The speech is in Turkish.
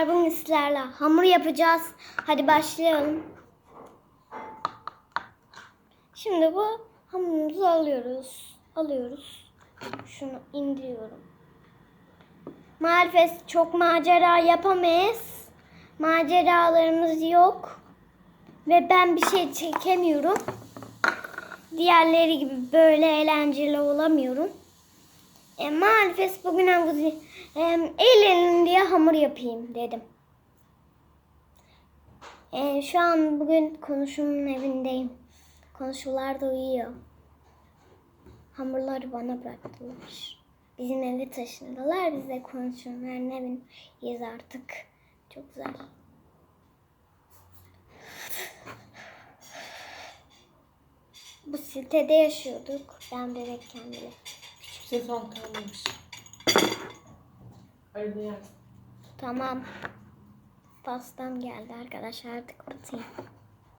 Bugün sizlerle hamur yapacağız. Hadi başlayalım. Şimdi bu hamurumuzu alıyoruz. Alıyoruz. Şunu indiriyorum. Maalesef çok macera yapamayız. Maceralarımız yok. Ve ben bir şey çekemiyorum. Diğerleri gibi böyle eğlenceli olamıyorum. E, maalesef bugün e, eğlenin diye hamur yapayım dedim. E, şu an bugün konuşumun evindeyim. Konuşular da uyuyor. Hamurları bana bıraktılar. Bizim eve taşındılar. Biz de konuşumların evindeyiz artık. Çok güzel. Bu sitede yaşıyorduk. Ben bebekken bile. Küçük sezon kalmamış. Arada yersin. Tamam. Pastam geldi arkadaşlar. Hadi kapatayım.